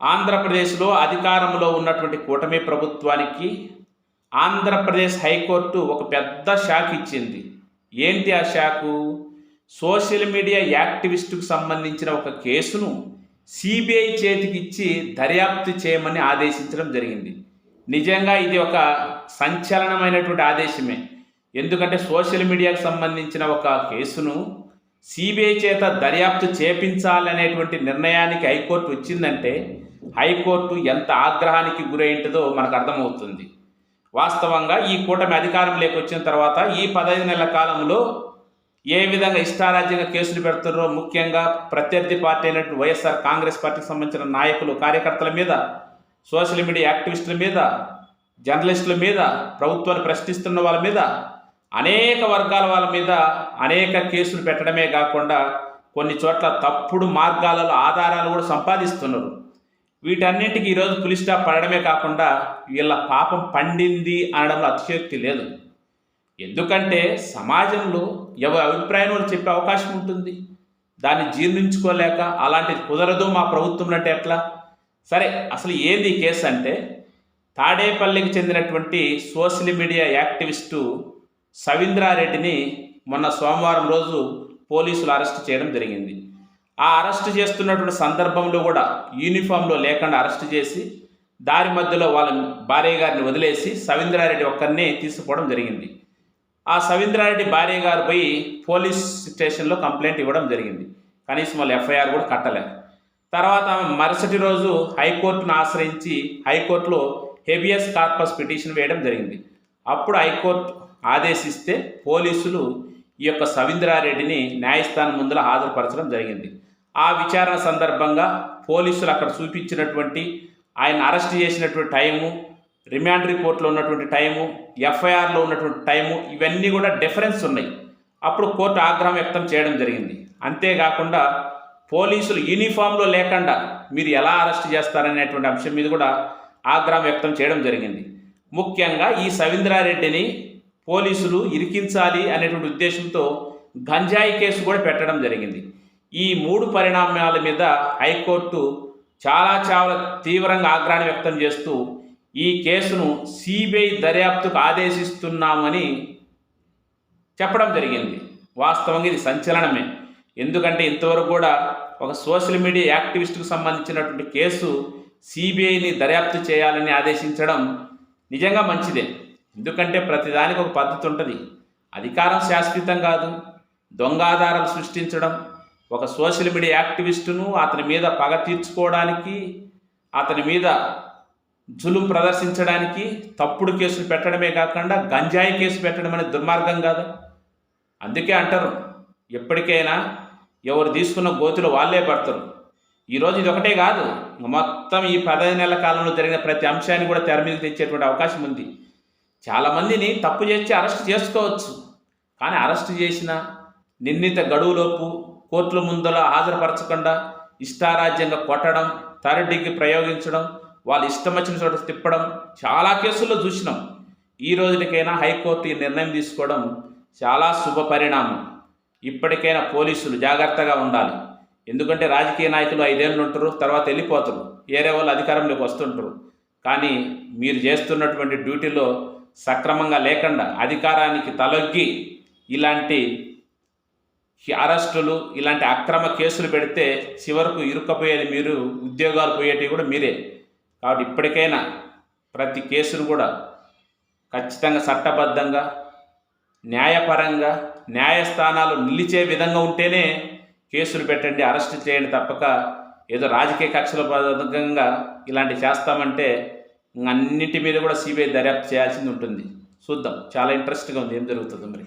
ఆంధ్రప్రదేశ్లో అధికారంలో ఉన్నటువంటి కూటమి ప్రభుత్వానికి ఆంధ్రప్రదేశ్ హైకోర్టు ఒక పెద్ద షాక్ ఇచ్చింది. ఏంటి ఆ షాకు? సోషల్ మీడియా యాక్టివిస్టుకు సంబంధించిన ఒక కేసును సిబిఐ చేతికి ఇచ్చి దర్యాప్తు చేయమని ఆదేశించడం జరిగింది. నిజంగా ఇది ఒక సంచలనమైనటువంటి ఆదేశమే. ఎందుకంటే సోషల్ మీడియాకు సంబంధించిన ఒక కేసును సిబిఐ చేత దర్యాప్తు చేపించాలనేటువంటి నిర్ణయానికి హైకోర్టు వచ్చిందంటే హైకోర్టు ఎంత ఆగ్రహానికి గురైంటుందో మనకు అర్థమవుతుంది. వాస్తవంగా ఈ కూటమి అధికారంలోకి వచ్చిన తర్వాత ఈ పదహైదు నెలల కాలంలో ఏ విధంగా ఇష్టారాజ్యంగా కేసులు పెడుతున్నారో ముఖ్యంగా ప్రత్యర్థి పార్టీ అయినటువంటి వైఎస్ఆర్ కాంగ్రెస్ పార్టీకి సంబంధించిన నాయకులు కార్యకర్తల మీద సోషల్ మీడియా యాక్టివిస్టుల మీద జర్నలిస్టుల మీద ప్రభుత్వాన్ని ప్రశ్నిస్తున్న వాళ్ళ మీద అనేక వర్గాల వాళ్ళ మీద అనేక కేసులు పెట్టడమే కాకుండా కొన్ని చోట్ల తప్పుడు మార్గాలలో ఆధారాలు కూడా సంపాదిస్తున్నారు. వీటన్నింటికి ఈరోజు పులి స్టాప్ పడడమే కాకుండా వీళ్ళ పాపం పండింది అనడంలో అతిశయోక్తి లేదు. ఎందుకంటే సమాజంలో ఎవరి అభిప్రాయం వాళ్ళు చెప్పే అవకాశం ఉంటుంది. దాన్ని జీర్ణించుకోలేక అలాంటిది కుదరదు మా ప్రభుత్వం అంటే ఎట్లా? సరే అసలు ఏంది కేసు అంటే తాడేపల్లికి చెందినటువంటి సోషల్ మీడియా యాక్టివిస్టు సవీంద్రారెడ్డిని మొన్న సోమవారం రోజు పోలీసులు అరెస్ట్ చేయడం జరిగింది. ఆ అరెస్ట్ చేస్తున్నటువంటి సందర్భంలో కూడా యూనిఫామ్లో లేకుండా అరెస్ట్ చేసి దారి మధ్యలో వాళ్ళ భార్య గారిని వదిలేసి సవీంద్రారెడ్డి ఒక్కరినే తీసుకుపోవడం జరిగింది. ఆ సవీంద్రారెడ్డి భార్య గారు పోయి పోలీస్ స్టేషన్లో కంప్లైంట్ ఇవ్వడం జరిగింది. కనీసం వాళ్ళు ఎఫ్ఐఆర్ కూడా కట్టలేదు తర్వాత ఆమె మరుసటి రోజు హైకోర్టును ఆశ్రయించి హైకోర్టులో హెబియస్ కార్పస్ పిటిషన్ వేయడం జరిగింది. అప్పుడు హైకోర్టు ఆదేశిస్తే పోలీసులు ఈ యొక్క సవీంద్రారెడ్డిని న్యాయస్థానం ముందర హాజరుపరచడం జరిగింది. ఆ విచారణ సందర్భంగా పోలీసులు అక్కడ చూపించినటువంటి ఆయన అరెస్ట్ చేసినటువంటి టైము రిమాండ్ రిపోర్ట్లో ఉన్నటువంటి టైము ఎఫ్ఐఆర్లో ఉన్నటువంటి టైము ఇవన్నీ కూడా డిఫరెన్స్ ఉన్నాయి. అప్పుడు కోర్టు ఆగ్రహం వ్యక్తం చేయడం జరిగింది. అంతేకాకుండా పోలీసులు యూనిఫామ్లో లేకుండా మీరు ఎలా అరెస్ట్ చేస్తారనేటువంటి అంశం మీద కూడా ఆగ్రహం వ్యక్తం చేయడం జరిగింది. ముఖ్యంగా ఈ సవీంద్రారెడ్డిని పోలీసులు ఇరికించాలి అనేటువంటి ఉద్దేశంతో గంజాయి కేసు కూడా పెట్టడం జరిగింది. ఈ మూడు పరిణామాల మీద హైకోర్టు చాలా చాలా తీవ్రంగా ఆగ్రహాన్ని వ్యక్తం చేస్తూ ఈ కేసును సిబిఐ దర్యాప్తుకు ఆదేశిస్తున్నామని చెప్పడం జరిగింది. వాస్తవంగా ఇది సంచలనమే. ఎందుకంటే ఇంతవరకు కూడా ఒక సోషల్ మీడియా యాక్టివిస్టుకు సంబంధించినటువంటి కేసు సిబిఐని దర్యాప్తు చేయాలని ఆదేశించడం నిజంగా మంచిదే. ఎందుకంటే ప్రతిదానికి ఒక పద్ధతి ఉంటుంది. అధికారం శాశ్వతం కాదు. దొంగ ఆధారాలు సృష్టించడం ఒక సోషల్ మీడియా యాక్టివిస్టును అతని మీద పగ తీర్చుకోవడానికి అతని మీద జులుం ప్రదర్శించడానికి తప్పుడు కేసులు పెట్టడమే కాకుండా గంజాయి కేసు పెట్టడం అనేది దుర్మార్గం కాదు. అందుకే అంటారు ఎప్పటికైనా ఎవరు తీసుకున్న గోతులు వాళ్ళే పడతారు. ఈరోజు ఇది ఒకటే కాదు మొత్తం ఈ పదహైదు నెలల కాలంలో జరిగిన ప్రతి అంశాన్ని కూడా తెర మీద తెచ్చేటువంటి అవకాశం ఉంది. చాలామందిని తప్పు చేసి అరెస్ట్ చేసుకోవచ్చు. కానీ అరెస్ట్ చేసిన నిర్ణీత గడువులోపు కోర్టుల ముందర హాజరుపరచకుండా ఇష్టారాజ్యంగా కొట్టడం థర్డ్ డిగ్రీ ప్రయోగించడం వాళ్ళు ఇష్టం వచ్చిన చోట తిప్పడం చాలా కేసుల్లో చూసినాం. ఈ రోజులకైనా హైకోర్టు ఈ నిర్ణయం తీసుకోవడం చాలా శుభ పరిణామం. ఇప్పటికైనా పోలీసులు జాగ్రత్తగా ఉండాలి. ఎందుకంటే రాజకీయ నాయకులు ఐదేళ్ళు ఉంటారు తర్వాత వెళ్ళిపోతారు. వేరే వాళ్ళు అధికారంలోకి వస్తుంటారు. కానీ మీరు చేస్తున్నటువంటి డ్యూటీలో సక్రమంగా లేకుండా అధికారానికి తలొగ్గి ఇలాంటి అరెస్టులు ఇలాంటి అక్రమ కేసులు పెడితే చివరకు ఇరుక్కపోయేది మీరు ఉద్యోగాలు పోయేటివి కూడా మీరే. కాబట్టి ఇప్పటికైనా ప్రతి కేసును కూడా ఖచ్చితంగా చట్టబద్ధంగా న్యాయపరంగా న్యాయస్థానాలు నిలిచే విధంగా ఉంటేనే కేసులు పెట్టండి అరెస్ట్ చేయండి తప్పక. ఏదో రాజకీయ కక్షల పథకంగా ఇలాంటి చేస్తామంటే అన్నింటి మీద కూడా సిబిఐ దర్యాప్తు చేయాల్సింది ఉంటుంది. చూద్దాం. చాలా ఇంట్రెస్ట్గా ఉంది. ఏం జరుగుతుందో మరి?